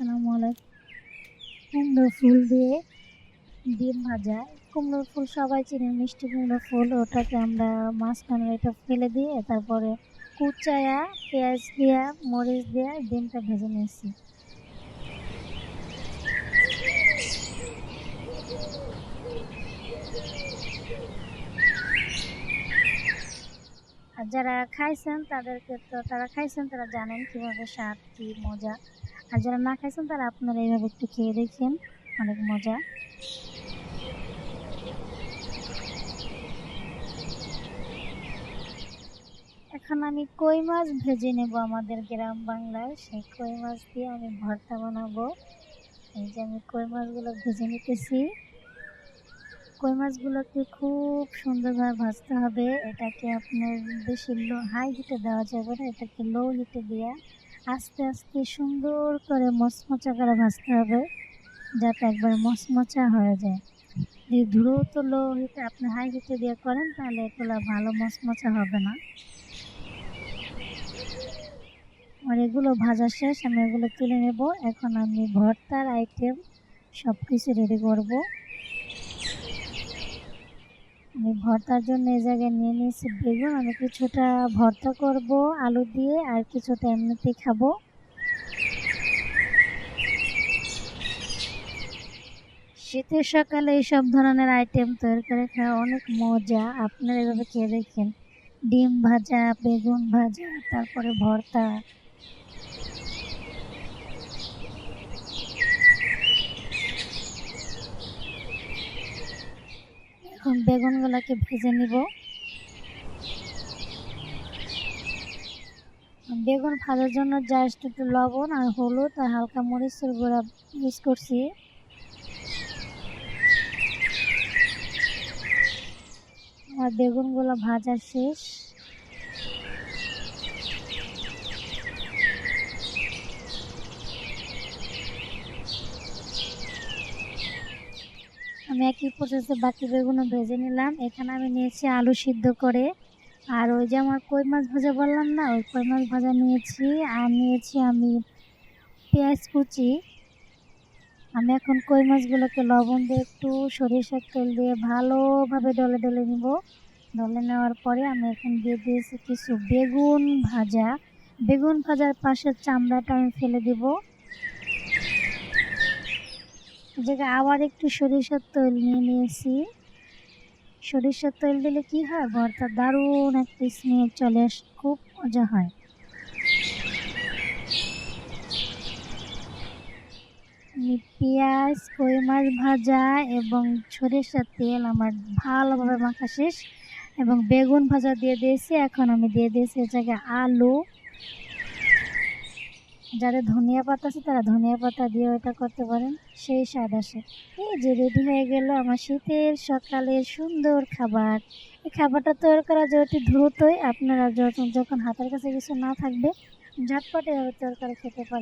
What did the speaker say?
আসসালামু আলাইকুম কুমড়ো ফুল দিয়ে ডিম ভাজা। কুমড়োর ফুল সবাই চিনে, মিষ্টি কুমড়ো ফুল। ওটাকে আমরা মাঝখানে এটা ফেলে দিয়ে তারপরে কুচায়া, পেঁয়াজ দিয়া, মরিচ দিয়া ডিমটা ভেজে নিয়েছি। যারা খাইছেন তাদেরকে তো তারা খাইছেন, তারা জানেন কীভাবে স্বাদ, কি মজা। আর যারা না খাইছেন তারা আপনারা এইভাবে একটু খেয়ে দেখেন, অনেক মজা। এখন আমি কই মাছ ভেজে নেব আমাদের গ্রাম বাংলায় সেই কই মাছ দিয়ে আমি ভর্তা বানাবো। এই যে আমি কই মাছগুলো ভেজে নিতেছি। কই মাছগুলোকে খুব সুন্দরভাবে ভাজতে হবে। এটাকে আপনার বেশি লো হাই হিটে দেওয়া যাবে না, এটাকে লো হিটে দিয়ে আস্তে আস্তে সুন্দর করে মচমচা করে ভাজতে হবে, যাতে একবার মচমচা হয়ে যায়। যদি দ্রুত লো হিটে আপনি হাই হিটে দিয়ে করেন, তাহলে এগুলো ভালো মচমচা হবে না। আর এগুলো ভাজা শেষ, আমি এগুলো তুলে নেব। এখন আমি ভর্তার আইটেম সব কিছু রেডি করব। আমি ভর্তার জন্য এই জায়গায় নিয়ে নিয়েছি বেগুন। আমি কিছুটা ভর্তা করব, আলু দিয়ে, আর কিছুটা এমনিতেই খাব। শীতের সকালে এইসব ধরনের আইটেম তৈরি করে খাওয়া অনেক মজা। আপনারা এভাবে খেয়ে দেখেন। ডিম ভাজা, বেগুন ভাজা, তারপরে ভর্তা এখন বেগুনগুলোকে ভেজে নিব। বেগুন ভাজার জন্য জাস্ট একটু লবণ আর হলুদ আর হালকা মরিচের গুঁড়া ইউজ করছি। আমার বেগুনগুলো ভাজা শেষ। আমি একই প্রসেসে বাকি বেগুনও ভেজে নিলাম। এখানে আমি নিয়েছি আলু সিদ্ধ করে। আর ওই যে আমার কই মাছ ভাজা বললাম না, ওই কই মাছ ভাজা নিয়েছি। আর নিয়েছি আমি পেঁয়াজ কুচি। আমি এখন কই মাছগুলোকে লবণ দিয়ে একটু সরিষার তেল দিয়ে ভালোভাবে ডলে ডলে নিব। ডলে নেওয়ার পরে আমি এখন দিয়ে দিয়েছি কিছু বেগুন ভাজা। বেগুন ভাজার পাশের চামড়াটা আমি ফেলে দিব। জায়গায় আবার একটু সরিষার তেল নিয়ে নিয়েছি। সরিষার তেল দিলে কি হয়? ভর্তা দারুণ একটা স্মেল চলে আসে, খুব মজা হয়। পেঁয়াজ, কই মাছ ভাজা এবং সরিষার তেল আমার ভালোভাবে মাখা শেষ এবং বেগুন ভাজা দিয়ে দিয়েছি, এখন আমি দিয়ে দিয়েছি এ জায়গায় আলু। যাদের ধনিয়া পাতা আছে, তারা ধনিয়া পাতা দিয়ে ওটা করতে পারেন। সেই স্বাদ আসে। এই যে রেডি হয়ে গেল আমার শীতের সকালের সুন্দর খাবার। এই খাবারটা তৈরি করা যেহেতু দ্রুতই আপনারা যখন যখন হাতের কাছে কিছু না থাকবে, ঝটপট এভাবে তৈরি করে খেতে পারেন।